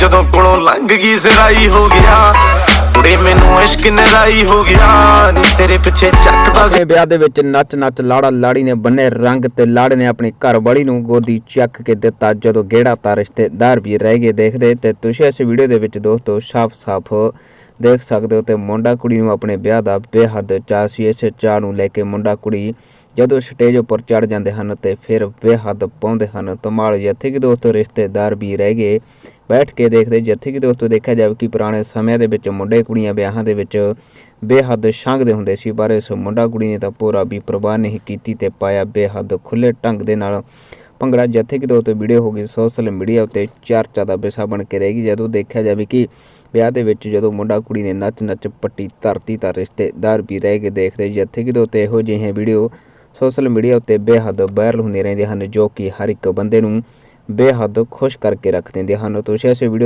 ਜਦੋਂ ਕੋਲੋਂ ਲੰਘ ਗਈ ਜ਼ਰਾਈ ਹੋ ਗਿਆ। ਕੁੜੇ ਮੈਨੂੰ ਇਸ਼ਕ ਨਰਾਈ ਹੋ ਗਿਆ। ਨੀ ਤੇਰੇ ਪਿੱਛੇ ਚੱਕਦਾ ਸੀ। ਵਿਆਹ ਦੇ ਵਿੱਚ ਨੱਚ ਨੱਚ ਲਾੜਾ ਲਾੜੀ ਨੇ ਬੰਨੇ ਰੰਗ ਤੇ ਲਾੜੇ ਨੇ ਆਪਣੀ ਘਰਵਾਲੀ ਨੂੰ ਗੋਦੀ ਚੱਕ ਕੇ ਦਿੱਤਾ। ਜਦੋਂ ਗੇੜਾ ਤਾਂ ਰਿਸ਼ਤੇਦਾਰ ਵੀ ਰਹਿ ਗਏ ਦੇਖਦੇ ਤੇ ਤੁਸੀਂ ਇਸ ਵੀਡੀਓ ਦੇ ਵਿੱਚ ਦੋਸਤੋ ਸਾਫ਼-ਸਾਫ਼ ਦੇਖ ਸਕਦੇ ਹੋ ਤੇ ਮੁੰਡਾ ਕੁੜੀ ਨੂੰ ਆਪਣੇ ਵਿਆਹ ਦਾ ਬੇਹੱਦ ਚਾਅ ਸੀ, ਇਸ ਚਾਅ ਨੂੰ ਲੈ ਕੇ ਮੁੰਡਾ ਕੁੜੀ ਜਦੋਂ ਸਟੇਜ ਉੱਪਰ ਚੜ ਜਾਂਦੇ ਹਨ ਤੇ ਫਿਰ ਬੇਹੱਦ ਪਾਉਂਦੇ ਹਨ। ਧਮਾਲ ਜੱਥੇ ਕਿ ਦੋਸਤੋ ਰਿਸ਼ਤੇਦਾਰ ਵੀ ਰਹਿ ਗਏ। ਬੈਠ ਕੇ ਦੇਖਦੇ ਜੱਥੇ ਕਿ ਦੋਸਤੋ ਦੇਖਿਆ ਜਾਵੇ ਕਿ ਪੁਰਾਣੇ ਸਮਿਆਂ ਦੇ ਵਿੱਚ ਮੁੰਡੇ ਕੁੜੀਆਂ ਵਿਆਹਾਂ ਦੇ ਵਿੱਚ ਬੇਹੱਦ ਸ਼ਾਂਗਦੇ ਹੁੰਦੇ ਸੀ, ਪਰ ਇਸ ਮੁੰਡਾ ਕੁੜੀ ਨੇ ਤਾਂ ਪੂਰਾ ਵੀ ਪ੍ਰਵਾਹ ਨਹੀਂ ਕੀਤੀ ਤੇ ਪਾਇਆ ਬੇਹੱਦ ਖੁੱਲੇ ਢੰਗ ਦੇ ਨਾਲ ਭੰਗੜਾ ਜਿੱਥੇ ਕਿ ਦੋਸਤੋ ਵੀਡੀਓ ਹੋ ਗਈ ਸੋਸ਼ਲ ਮੀਡੀਆ ਉੱਤੇ ਚਰਚਾ ਦਾ ਵਿਸ਼ਾ ਬਣ ਕੇ ਰਹੇਗੀ ਜਦੋਂ ਦੇਖਿਆ ਜਾਵੇ ਕਿ ਵਿਆਹ ਦੇ ਵਿੱਚ ਜਦੋਂ ਮੁੰਡਾ ਕੁੜੀ ਨੇ ਨੱਚ ਨੱਚ ਪੱਟੀ ਧਰਤੀ ਤਾਂ ਰਿਸ਼ਤੇਦਾਰ ਵੀ ਰਹਿ ਕੇ ਦੇਖਦੇ। ਜਿੱਥੇ ਕਿ 'ਤੇ ਇਹੋ ਜਿਹੇ ਵੀਡੀਓ ਸੋਸ਼ਲ ਮੀਡੀਆ ਉੱਤੇ ਬੇਹੱਦ ਵਾਇਰਲ ਹੁੰਦੇ ਰਹਿੰਦੇ ਹਨ, ਜੋ ਕਿ ਹਰ ਇੱਕ ਬੰਦੇ ਨੂੰ ਬੇਹੱਦ ਖੁਸ਼ ਕਰਕੇ ਰੱਖ ਦਿੰਦੇ ਹਨ। ਤੁਸੀਂ ਇਸ ਵੀਡੀਓ